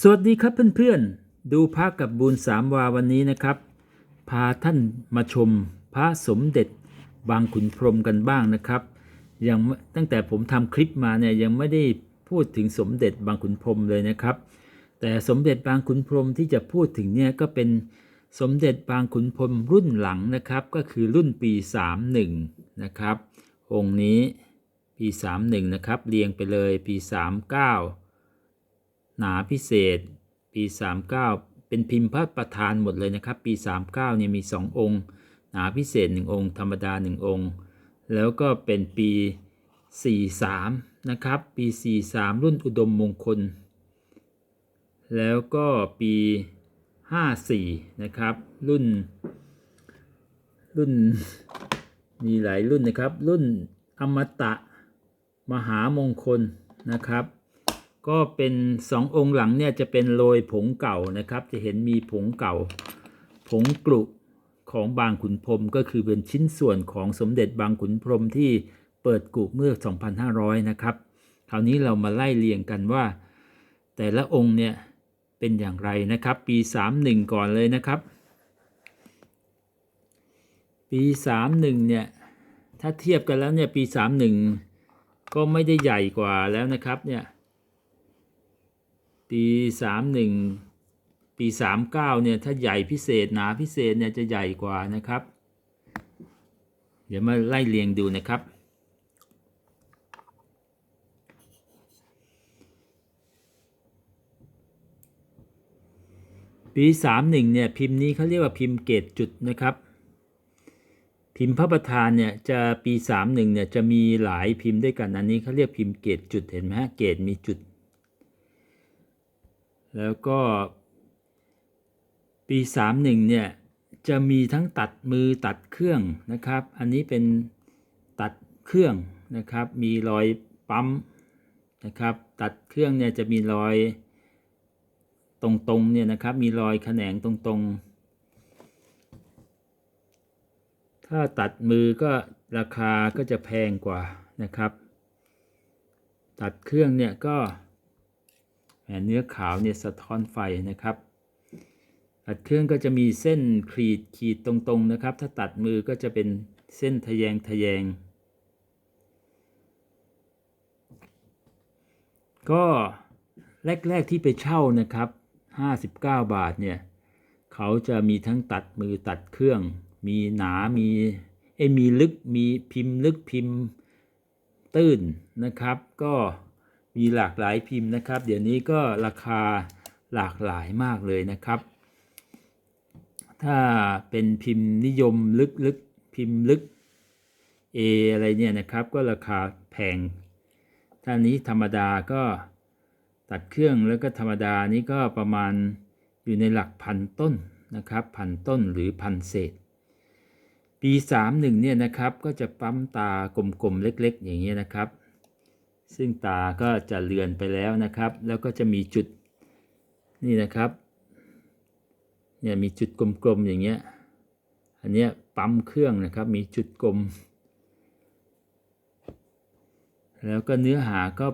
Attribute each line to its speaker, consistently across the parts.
Speaker 1: สวัสดีครับเพื่อนๆ ดูพระกับบุญสามวาวันนี้นะครับ พาท่านมาชมพระสมเด็จบางขุนพรมกันบ้างนะครับยังตั้งแต่ผมทำคลิปมาเนี่ยยังไม่ได้พูดถึงสมเด็จบางขุนพรมเลยนะครับ แต่สมเด็จบางขุนพรมที่จะพูดถึงเนี่ยก็เป็นสมเด็จบางขุนพรมรุ่นหลังนะครับ ก็คือรุ่นปี 31 นะครับ องค์นี้ปี 31 นะครับ เรียงไปเลยปี 39 หนาพิเศษ ปี 39 เป็นพิมพ์พระประธานหมดเลยนะครับ ปี 39เนี่ยมี 2 องค์ หนาพิเศษ 1 องค์ ธรรมดา 1 องค์ แล้วก็เป็นปี 43 นะครับ ปี 43 รุ่นอุดมมงคล แล้วก็ปี 54 นะครับ รุ่น รุ่นมีหลายรุ่นนะครับ รุ่นอมตะมหามงคลนะครับ ก็เป็นสององค์หลังเนี่ยจะเป็นโรยผงเก่านะครับ จะเห็นมีผงเก่า ผงกลุของบางขุนพรมก็คือเป็นชิ้นส่วนของสมเด็จบางขุนพรมที่เปิดกุเมื่อ 2,500 นะครับ คราวนี้เรามาไล่เรียงกันว่า แต่ละองค์เนี่ยเป็นอย่างไรนะครับ ปี 31 ก่อนเลยนะครับ ปี 31 เนี่ยถ้าเทียบกันแล้วเนี่ยปี 31 ก็ไม่ได้ใหญ่กว่าแล้วนะครับเนี่ย ปี31ปี39เนี่ยถ้าใหญ่พิเศษหนาพิเศษเนี่ยจะใหญ่กว่านะครับ เดี๋ยวมาไล่เรียงดูนะครับปี31เนี่ยพิมพ์นี้เขาเรียกว่าพิมพ์เกตจุดนะครับ พิมพ์พระประธานเนี่ยจะปี 31เนี่ยจะมีหลายพิมพ์ด้วยกันอันนี้เขาเรียกพิมพ์เกตจุดเห็นไหมฮะเกตมีจุด แล้วก็ ปี 31เนี่ยจะมีทั้งตัดมือตัดเครื่องนะครับ อันนี้เป็นตัดเครื่องนะครับ มีรอยปั๊มนะครับ ตัดเครื่องเนี่ยจะมีรอยตรงๆเนี่ยนะครับมีรอยแขนงตรงๆ ถ้าตัดมือก็ราคาก็จะแพงกว่านะครับ ตัดเครื่องเนี่ยก็ เนื้อขาวเนี่ยสะท้อนไฟนะครับ ตัดเครื่องก็จะมีเส้นขีดขีดตรงๆนะครับ ถ้าตัดมือก็จะเป็นเส้นทะแยงทะแยง ก็แรก ๆที่ไปเช่านะครับ 59 บาทเนี่ยเขาจะมีทั้งตัดมือตัดเครื่อง มีหนา มีเอ้มีลึก มีพิมพ์ลึกพิมพ์ตื้นนะครับ ก็ มีหลากหลายพิมพ์นะครับ เดี๋ยวนี้ก็ราคาหลากหลายมากเลยนะครับ ถ้าเป็นพิมพ์นิยมลึกลึกพิมพ์ลึก A อะไรเนี่ยนะครับก็ราคาแพง ถ้านี้ธรรมดาก็ตัดเครื่องแล้วก็ธรรมดานี้ก็ประมาณอยู่ในหลักพันต้นนะครับพันต้นหรือพันเศษ ปี 31เนี่ยนะครับก็จะปั๊มตากลมๆเล็กๆ อย่างนี้ยนะครับ ซึ่งตาก็จะเลือนไปแล้วนะครับ แล้วก็จะมีจุดนี่นะครับเนี่ยมีจุดกลมๆอย่างเงี้ย อันเนี้ยปั๊มเครื่องนะครับ มีจุดกลม แล้วก็เนื้อหาก็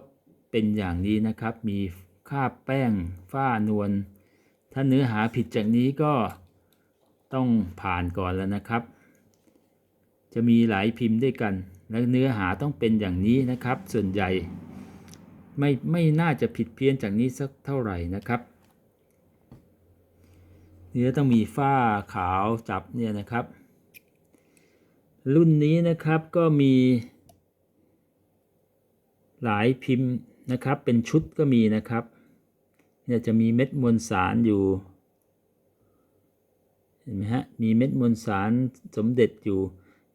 Speaker 1: เป็นอย่างนี้นะครับ มีคราบแป้งฝ้านวล ถ้าเนื้อหาผิดจากนี้ก็ต้องผ่านก่อนแล้วนะครับ จะมีหลายพิมพ์ด้วยกัน และเนื้อหาต้องเป็นอย่างนี้นะครับ ส่วนใหญ่ไม่ไม่น่าจะผิดเพี้ยนจากนี้สักเท่าไหร่นะครับ เนื้อต้องมีฝ้าขาวจับเนี่ยนะครับ รุ่นนี้นะครับก็มีหลายพิมพ์นะครับ เป็นชุดก็มีนะครับ เนี่ยจะมีเม็ดมวลสารอยู่ เห็นไหมฮะ มีเม็ดมวลสารสมเด็จอยู่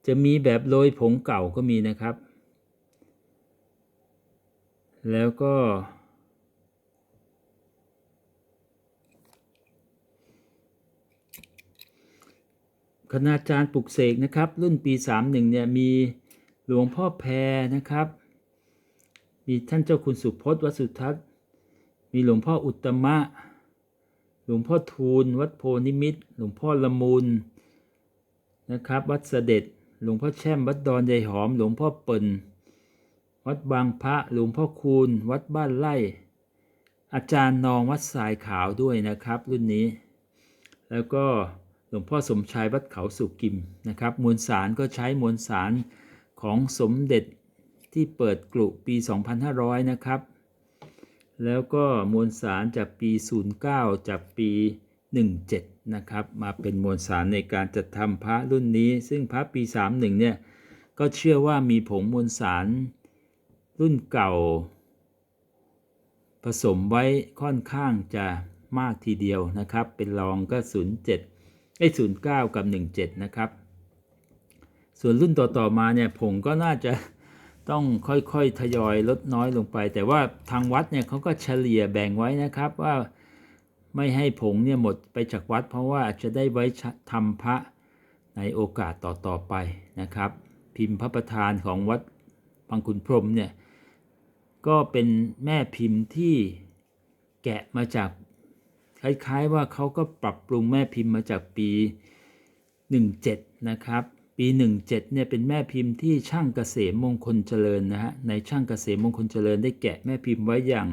Speaker 1: จะมีแบบโรยผงเก่าก็มีนะครับ แล้วก็ คณาจารย์ปลุกเสกนะครับ รุ่นปี 31 เนี่ย มีหลวงพ่อแพรนะครับ มีท่านเจ้าคุณสุพจน์วัสุทัศน์ มีหลวงพ่ออุตตมะ หลวงพ่อทูล วัดโพนิมิตรหลวงพ่อละมูลนะครับ วัดเสด็จ หลวงพ่อแช่ม วัดดอนยายหอม หลวงพ่อเปิ่น วัดบางพระ หลวงพ่อคูณ วัดบ้านไร่ อาจารย์นองวัดทรายขาวด้วยนะครับ รุ่นนี้ แล้วก็หลวงพ่อสมชายวัดเขาสุกิมนะครับ มวลสารก็ใช้มวลสารของสมเด็จที่เปิดกลุปี 2500 นะครับ แล้วก็มวลสารจากปี 09 จากปี 17นะครับมาเป็นมวลสารในการจัดทำพระรุ่นนี้ ซึ่งพระปี 31เนี่ยก็เชื่อว่ามีผงมวลสารรุ่นเก่า ผสมไว้ค่อนข้างจะมากทีเดียวนะครับ เป็นรองก็ 07ไอ้09 กับ 17 นะครับ ส่วนรุ่นต่อๆมาเนี่ยผงก็น่าจะต้องค่อยๆ ทยอยลดน้อยลงไป แต่ว่าทางวัดเนี่ยเขาก็เฉลี่ยแบ่งไว้นะครับว่า ไม่ให้ผงเนี่ยหมดไปจากวัด เพราะว่าจะได้ไว้ทำพระในโอกาสต่อๆไปนะครับ พิมพ์พระประธานของวัดบางขุนพรมเนี่ยก็เป็นแม่พิมพ์ที่แกะมาจากคล้ายๆว่าเขาก็ปรับปรุงแม่พิมพ์มาจากปี 17 นะครับ ปี 17 เนี่ยเป็นแม่พิมพ์ที่ช่างเกษมมงคลเจริญนะฮะในช่างเกษมมงคลเจริญได้แกะแม่พิมพ์ไว้อย่าง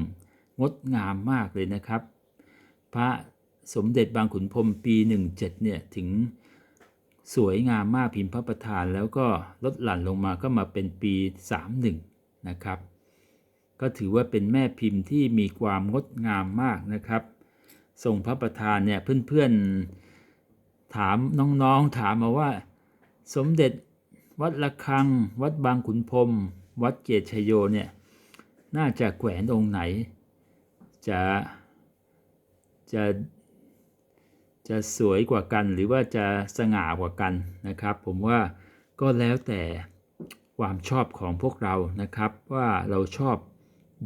Speaker 1: งดงามมากเลยนะครับ พระสมเด็จบางขุนพรมปี 17เนี่ยถึงสวยงามมากพิมพ์พระประธานแล้วก็ลดหลั่นลงมาก็มาเป็นปี 31 นะครับ ก็ถือว่าเป็นแม่พิมพ์ที่มีความงดงามมากนะครับส่งพระประธานเนี่ยเพื่อนๆถามน้องๆถามมาว่า สมเด็จวัดระฆัง วัดบางขุนพรมวัดเกตชโยเนี่ยน่าจะแขวนองค์ไหน จะ จะจะสวยกว่ากันหรือว่าจะสง่ากว่ากันนะครับ ผมว่าก็แล้วแต่ความชอบของพวกเรานะครับ ว่าเราชอบ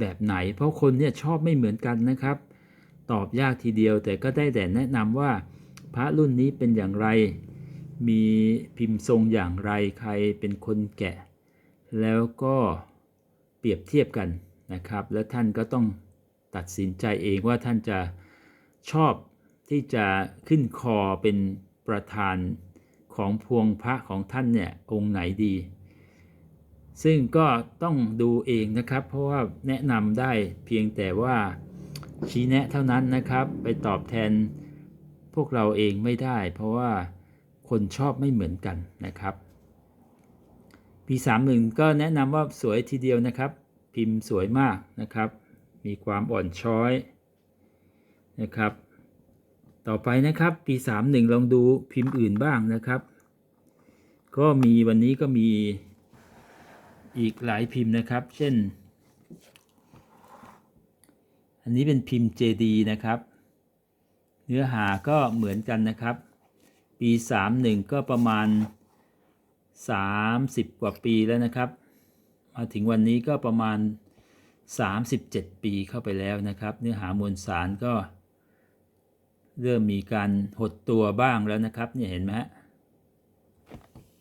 Speaker 1: แบบไหน เพราะคนเนี่ยชอบไม่เหมือนกันนะครับ ตอบยากทีเดียวแต่ก็ได้แต่แนะนำว่าพระรุ่นนี้เป็นอย่างไร มีพิมพ์ทรงอย่างไรใครเป็นคนแกะ แล้วก็เปรียบเทียบกันนะครับ แล้วท่านก็ต้องตัดสินใจเองว่าท่านจะ ชอบที่จะขึ้นคอเป็นประธานของพวงพระของท่านเนี่ยองค์ไหนดี ซึ่งก็ต้องดูเองนะครับ เพราะว่าแนะนำได้เพียงแต่ว่าชี้แนะเท่านั้นนะครับ ไปตอบแทนพวกเราเองไม่ได้ เพราะว่าคนชอบไม่เหมือนกันนะครับปี31 ก็แนะนำว่าสวยทีเดียวนะครับ พิมพ์สวยมากนะครับ มีความอ่อนช้อย นะครับ ต่อไปนะครับปี31ลองดูพิมพ์อื่นบ้างนะครับ ก็มีวันนี้ก็มีอีกหลายพิมพ์นะครับ เช่น อันนี้เป็นพิมพ์ JD นะครับ เนื้อหาก็เหมือนกันนะครับ ปี 31 ก็ประมาณ 30 กว่าปีแล้วนะครับ มาถึงวันนี้ก็ประมาณ 37 ปีเข้าไปแล้วนะครับ เนื้อหามวลสารก็ เริ่มมีการหดตัวบ้างแล้วนะครับเนี่ยเห็นไหมฮะ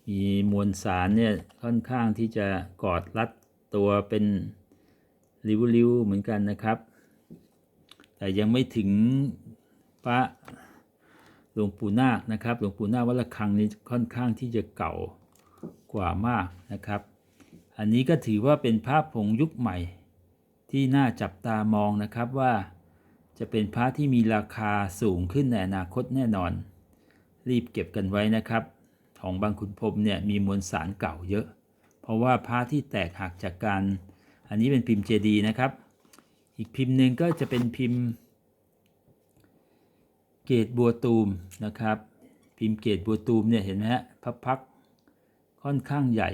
Speaker 1: มีมวลสารเนี่ยค่อนข้างที่จะกอดรัดตัวเป็นริ้วๆเหมือนกันนะครับ แต่ยังไม่ถึงพระหลวงปู่นาคนะครับหลวงปู่นาควัดระฆังนี้ค่อนข้างที่จะเก่ากว่ามากนะครับ อันนี้ก็ถือว่าเป็นพระผงยุคใหม่ที่น่าจับตามองนะครับว่า จะเป็นพระที่มีราคาสูงขึ้นในอนาคตแน่นอน รีบเก็บกันไว้นะครับ ของบางขุนพรมเนี่ยมีมวลสารเก่าเยอะ เพราะว่าพระที่แตกหักจากการ อันนี้เป็นพิมพ์เจดีนะครับ อีกพิมพ์หนึ่งก็จะเป็นพิมพ์ เกตบัวตูมนะครับ พิมพ์เกตบัวตูมเนี่ยเห็นไหมฮะพับพักค่อนข้างใหญ่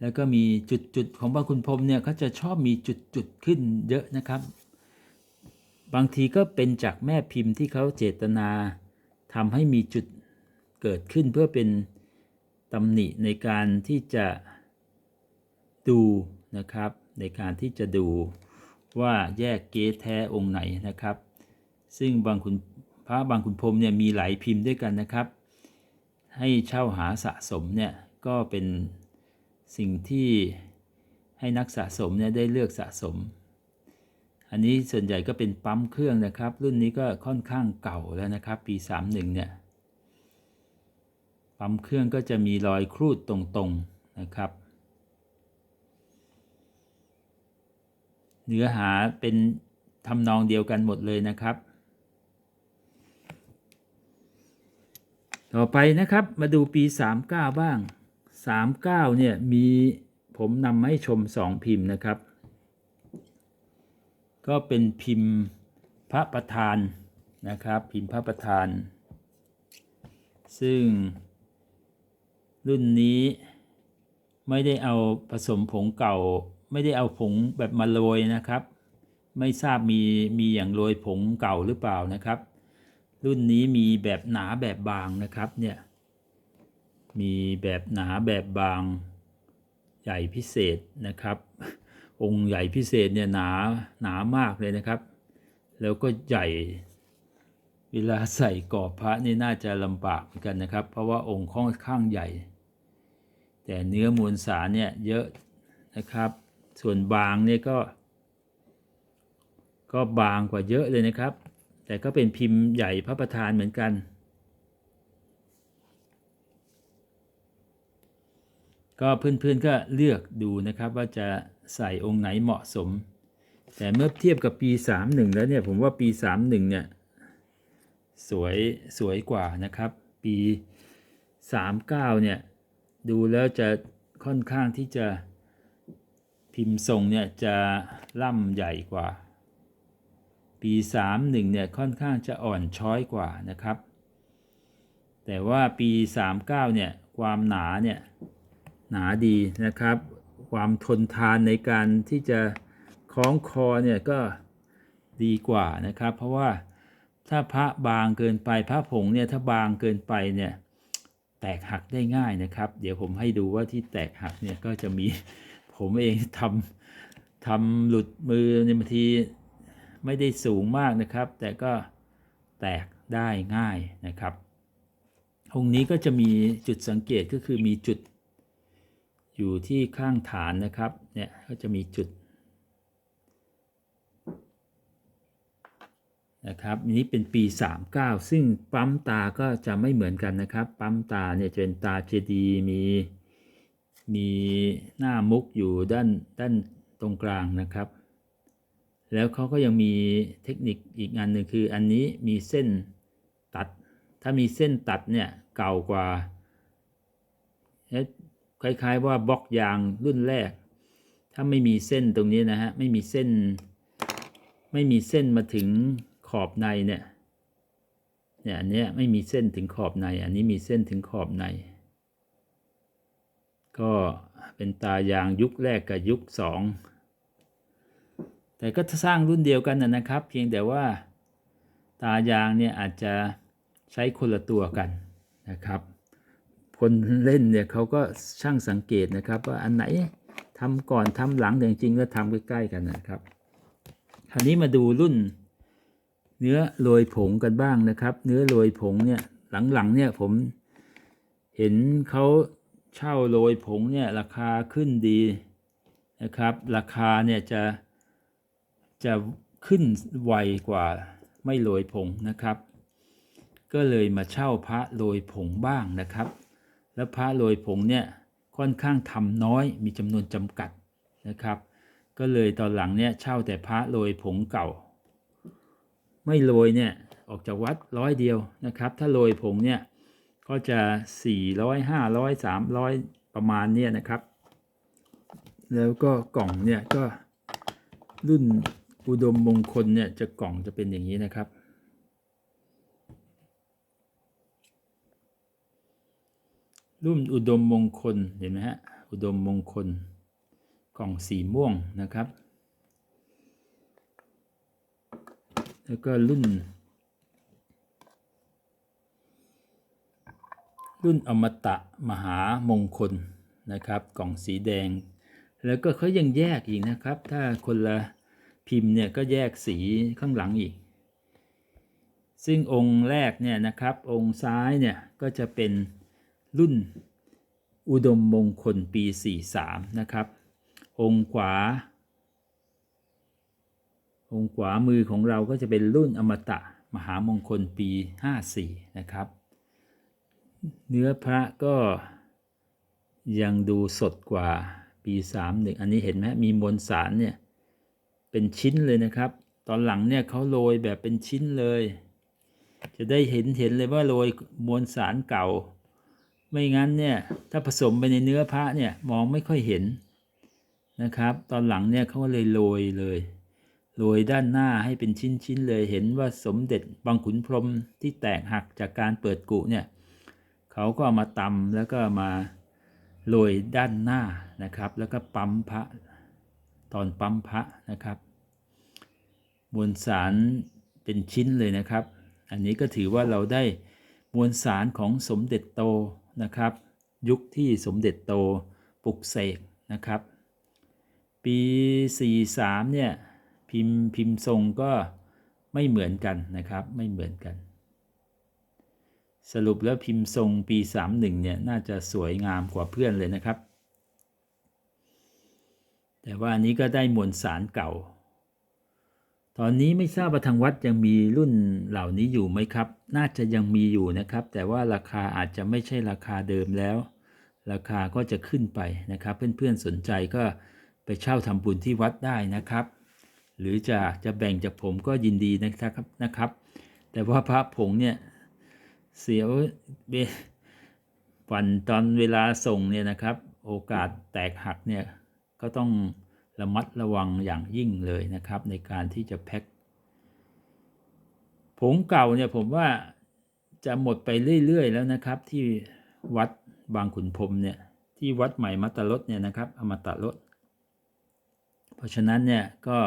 Speaker 1: แล้วก็มีจุดๆของบางคุณพรมเนี่ยเขาจะชอบมีจุดๆขึ้นเยอะนะครับ บางทีก็เป็นจากแม่พิมพ์ที่เขาเจตนาทำให้มีจุดเกิดขึ้นเพื่อเป็นตำหนิในการที่จะดูนะครับ ในการที่จะดูว่าแยกเกแท้องค์ไหนนะครับ ซึ่งบางคุณพระบางคุณพรมเนี่ยมีหลายพิมพ์ด้วยกันนะครับ ให้เช่าหาสะสมเนี่ยก็เป็นสิ่งที่ให้นักสะสมเนี่ยได้เลือกสะสม อันนี้ส่วนใหญ่ก็เป็นปั๊มเครื่องนะครับ รุ่นนี้ก็ค่อนข้างเก่าแล้วนะครับ ปี 31 เนี่ย ปั๊มเครื่องก็จะมีรอยครูดตรงๆนะครับ เนื้อหาเป็นทำนองเดียวกันหมดเลยนะครับ ต่อไปนะครับมาดูปี 39 บ้าง 39 เนี่ยมีผมนำมาให้ชม 2 พิมพ์นะครับ ก็เป็นพิมพ์พระประธานนะครับ พิมพ์พระประธาน ซึ่งรุ่นนี้ไม่ได้เอาผสมผงเก่า ไม่ได้เอาผงแบบมาโรยนะครับ ไม่ทราบมีมีอย่างโรยผงเก่าหรือเปล่านะครับ รุ่นนี้มีแบบหนาแบบบางนะครับเนี่ยมีแบบหนาแบบบางใหญ่พิเศษนะครับ องค์ใหญ่พิเศษเนี่ยหนาหนามากเลยนะครับ แล้วก็ใหญ่เวลาใส่กรอบพระนี่น่าจะลำบากเหมือนกันนะครับ เพราะว่าองค์ค่อนข้างใหญ่ แต่เนื้อมวลสารเนี่ยเยอะนะครับ ส่วนบางเนี่ยก็ ก็บางกว่าเยอะเลยนะครับ แต่ก็เป็นพิมพ์ใหญ่พระประธานเหมือนกัน ก็เพื่อนๆก็เลือกดูนะครับว่าจะ ใส่องค์ไหนเหมาะสม แต่เมื่อเทียบกับปี 31 แล้วเนี่ยผมว่าปี 31 เนี่ย สวยสวยกว่านะครับ ปี 39 เนี่ย ดูแล้วจะค่อนข้างที่จะพิมพ์ทรงเนี่ยจะล่ำใหญ่กว่า ปี 31 เนี่ยค่อนข้างจะอ่อนช้อยกว่านะครับ แต่ว่าปี 39 เนี่ยความหนาเนี่ยหนาดีนะครับ ความทนทานในการที่จะคล้องคอเนี่ยก็ดีกว่านะครับ เพราะว่าถ้าพระบางเกินไปพระผงเนี่ยถ้าบางเกินไปเนี่ยแตกหักได้ง่ายนะครับ เดี๋ยวผมให้ดูว่าที่แตกหักเนี่ยก็จะมีผมเองทำทำหลุดมือในบางทีไม่ได้สูงมากนะครับ แต่ก็แตกได้ง่ายนะครับองค์นี้ก็จะมีจุดสังเกตก็คือมีจุด อยู่ที่ข้างฐานนะครับ เนี่ยก็จะมีจุดนะครับอันนี้เป็นปี 39 ซึ่งปั๊มตาก็จะไม่เหมือนกันนะครับ ปั๊มตาเนี่ยจะเป็นตาเจดีมีมีหน้ามุกอยู่ด้านด้านตรงกลางนะครับ แล้วเขาก็ยังมีเทคนิคอีกอันหนึ่งคืออันนี้มีเส้นตัด ถ้ามีเส้นตัดเนี่ยเก่ากว่า คล้าย ๆ ว่าบล็อกยางรุ่นแรก ถ้าไม่มีเส้นตรงนี้นะฮะไม่มีเส้น ไม่มีเส้นมาถึงขอบในเนี่ยเนี่ยอันเนี้ยไม่มีเส้นถึงขอบใน อันนี้มีเส้นถึงขอบใน ก็เป็นตายางยุคแรกกับยุคสองแต่ก็สร้างรุ่นเดียวกันนะนะครับ เพียงแต่ว่าตายางเนี่ยอาจจะใช้คนละตัวกันนะครับ คนเล่นเนี่ยเขาก็ช่างสังเกตนะครับ ว่าอันไหนทำก่อนทำหลังแต่จริงๆก็ทำใกล้ๆกันนะครับ คราวนี้มาดูรุ่น เนื้อโรยผงกันบ้างนะครับ เนื้อโรยผงเนี่ยหลังๆเนี่ยผมเห็นเขาเช่าโรยผงเนี่ยราคาขึ้นดีนะครับ ราคาเนี่ยจะจะขึ้นไวกว่าไม่โรยผงนะครับ ก็เลยมาเช่าพระโรยผงบ้างนะครับ แล้วพระโรยผงเนี่ยค่อนข้างทำน้อยมีจำนวนจำกัดนะครับ ก็เลยตอนหลังเนี่ยเช่าแต่พระโรยผงเก่า ไม่โรยเนี่ยออกจากวัดร้อยเดียวนะครับ ถ้าโรยผงเนี่ยก็จะ 400 500 300 ประมาณเนี่ยนะครับ แล้วก็กล่องเนี่ยก็รุ่นอุดมมงคลเนี่ยจะกล่องจะเป็นอย่างนี้นะครับ รุ่นอุดมมงคลเห็นไหมฮะอุดมมงคลกล่องสีม่วงนะครับ แล้วก็รุ่น รุ่นอมตะมหามงคลนะครับ กล่องสีแดง แล้วก็เขายังแยกอีกนะครับ ถ้าคนละพิมพ์เนี่ยก็แยกสีข้างหลังอีก ซึ่งองค์แรกเนี่ยนะครับ องค์ซ้ายเนี่ยก็จะเป็น รุ่นอุดมมงคลปี 43 นะครับ องค์ขวา องค์ขวามือของเราก็จะเป็นรุ่นอมตะมหามงคลปี 54 นะครับ เนื้อพระก็ยังดูสดกว่าปี 31 อันนี้เห็นไหมมีมวลสารเนี่ย เป็นชิ้นเลยนะครับ ตอนหลังเนี่ยเขาโรยแบบเป็นชิ้นเลย จะได้เห็นเห็นเลยว่าโรยมวลสารเก่า ไม่งั้นเนี่ยถ้าผสมไปในเนื้อพระเนี่ยมองไม่ค่อยเห็นนะครับ ตอนหลังเนี่ยเขาก็เลยโรยเลยโรยด้านหน้าให้เป็นชิ้นๆเลยเห็นว่าสมเด็จบางขุนพรหมที่แตกหักจากการเปิดกุเนี่ยเขาก็ามาตำแล้วก็มาโรยด้านหน้านะครับ แล้วก็ปั๊มพระตอนปั๊มพระนะครับมวลสารเป็นชิ้นเลยนะครับ อันนี้ก็ถือว่าเราได้มวลสารของสมเด็จโต นะครับ ยุคที่สมเด็จโตปลุกเสกนะครับ ปี 43 เนี่ยพิมพ์พิมพ์ทรงก็ไม่เหมือนกันนะครับไม่เหมือนกัน สรุปแล้วพิมพ์ทรงปี 31 เนี่ยน่าจะสวยงามกว่าเพื่อนเลยนะครับ แต่ว่าอันนี้ก็ได้มวลสารเก่า ตอนนี้ไม่ทราบว่าทางวัดยังมีรุ่นเหล่านี้อยู่ไหมครับ น่าจะยังมีอยู่นะครับ แต่ว่าราคาอาจจะไม่ใช่ราคาเดิมแล้ว ราคาก็จะขึ้นไปนะครับ เพื่อนๆสนใจก็ไปเช่าทำบุญที่วัดได้นะครับ หรือจะจะแบ่งจากผมก็ยินดีนะครับนะครับ แต่ว่าพระผงเนี่ยเสียวเบวันตอนเวลาส่งเนี่ยนะครับ โอกาสแตกหักเนี่ยก็ต้อง ระมัดระวังอย่างยิ่งเลยนะครับ ในการที่จะแพ็คผงเก่าเนี่ยผมว่าจะหมดไปเรื่อยๆแล้วนะครับ ที่วัดบางขุนพรมเนี่ยที่วัดใหม่มัตตรสเนี่ยนะครับอมตะรสเพราะฉะนั้นเนี่ยก็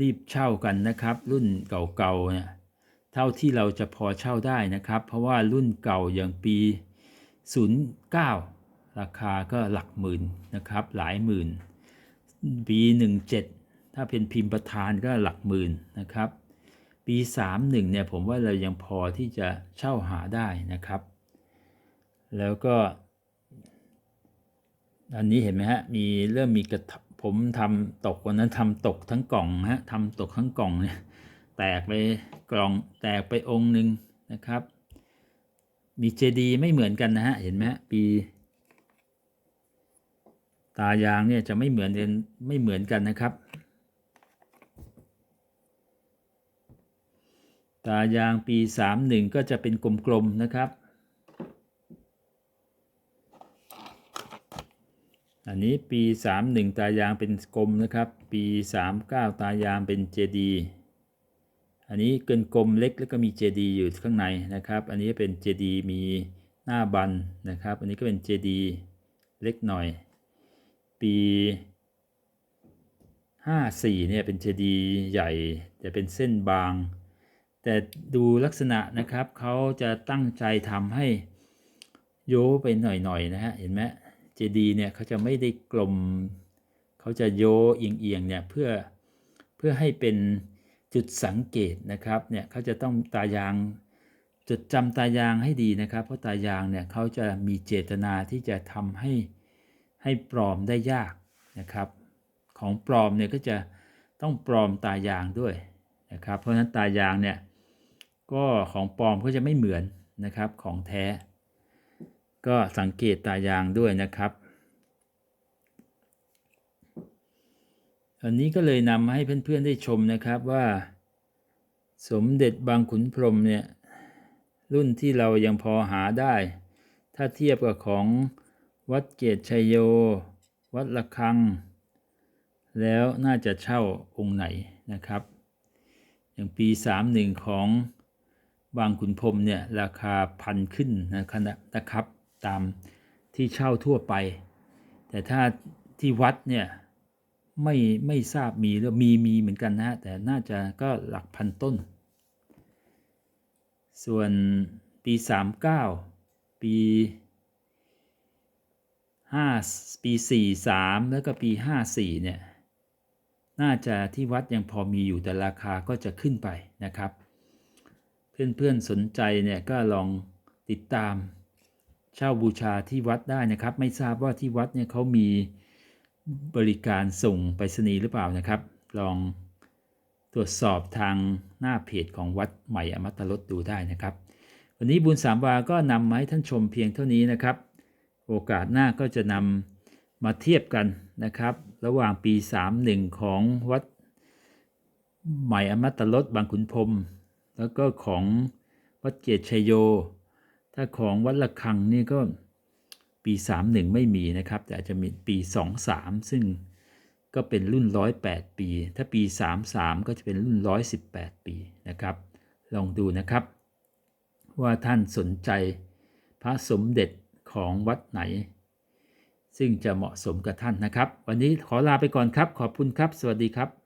Speaker 1: รีบเช่ากันนะครับ รุ่นเก่าๆเนี่ยเท่าที่เราจะพอเช่าได้นะครับ เพราะว่ารุ่นเก่าอย่างปี 09 ราคาก็หลักหมื่นนะครับหลายหมื่น ปี17 ถ้าเป็นพิมพ์ประธานก็หลักหมื่นนะครับปี31 เนี่ยผมว่าเรายังพอที่จะเช่าหาได้นะครับ แล้วก็ อันนี้เห็นไหมฮะ มีเริ่มมีกระผมทำตกวันนั้นทำตกทั้งกล่องฮะทำตกทั้งกล่องเนี่ยแตกไปกล่องแตกไปองค์หนึ่งนะครับ มีเจดีไม่เหมือนกันนะฮะ เห็นไหมปี ตายางเนี่ยจะไม่เหมือนกันไม่เหมือนกันนะครับ ตายางปี 31 ก็จะเป็นกลมๆนะครับ อันนี้ปี 31 ตายางเป็นกลมนะครับ ปี 39 ตายางเป็นเจดีอันนี้เกินกลมเล็กแล้วก็มีเจดีอยู่ข้างในนะครับ อันนี้เป็นเจดีมีหน้าบันนะครับ อันนี้ก็เป็นเจดีเล็กหน่อย ปี54เนี่ยเป็นเจดีย์ใหญ่แต่เป็นเส้นบาง แต่ดูลักษณะนะครับเขาจะตั้งใจทำให้โยไปหน่อยๆนะฮะเห็นไหมเจดีย์เนี่ยเขาจะไม่ได้กลมเขาจะโยเอียงๆเนี่ยเพื่อเพื่อให้เป็นจุดสังเกตนะครับเนี่ยเขาจะต้องตายางจดจำตายางให้ดีนะครับ เพราะตายางเนี่ยเขาจะมีเจตนาที่จะทำให้ ให้ปลอมได้ยากนะครับ ของปลอมเนี่ยก็จะต้องปลอมตายางด้วยนะครับ เพราะฉะนั้นตายางเนี่ยก็ของปลอมก็จะไม่เหมือนนะครับของแท้ ก็สังเกตตายางด้วยนะครับ อันนี้ก็เลยนำมาให้เพื่อนๆได้ชมนะครับว่า สมเด็จบางขุนพรหมเนี่ยรุ่นที่เรายังพอหาได้ ถ้าเทียบกับของ วัดเกตชัยโย วัดละคัง แล้วน่าจะเช่าองค์ไหนนะครับ อย่างปี 31 ของบางขุนพรมเนี่ยราคาพันขึ้นนะครับตามที่เช่าทั่วไป แต่ถ้าที่วัดเนี่ยไม่ไม่ทราบมีหรือมีมีเหมือนกันนะแต่น่าจะก็หลักพันต้น ส่วนปี 39 ปี 5ปี43แล้วก็ปี54เนี่ยน่าจะที่วัดยังพอมีอยู่แต่ราคาก็จะขึ้นไปนะครับ เพื่อนๆสนใจเนี่ยก็ลองติดตามเช่าบูชาที่วัดได้นะครับ ไม่ทราบว่าที่วัดเนี่ยเขามีบริการส่งไปรษณีย์หรือเปล่านะครับ ลองตรวจสอบทางหน้าเพจของวัดใหม่อมตะรสดูได้นะครับ วันนี้บุญสามวาก็นำมาให้ท่านชมเพียงเท่านี้นะครับ โอกาสหน้าก็จะนำมาเทียบกันนะครับ ระหว่างปี 31 ของวัดใหม่อมตะลดบางขุนพรมแล้วก็ของวัดเกตชัยโย ถ้าของวัดละคังนี่ก็ปี 31 ไม่มีนะครับ แต่อาจจะมีปี 23 ซึ่งก็เป็นรุ่น 108 ปี ถ้าปี 33 ก็จะเป็นรุ่น 118 ปีนะครับ ลองดูนะครับ ว่าท่านสนใจพระสมเด็จ ของวัดไหน ซึ่งจะเหมาะสมกับท่านนะครับ วันนี้ขอลาไปก่อนครับ ขอบคุณครับ สวัสดีครับ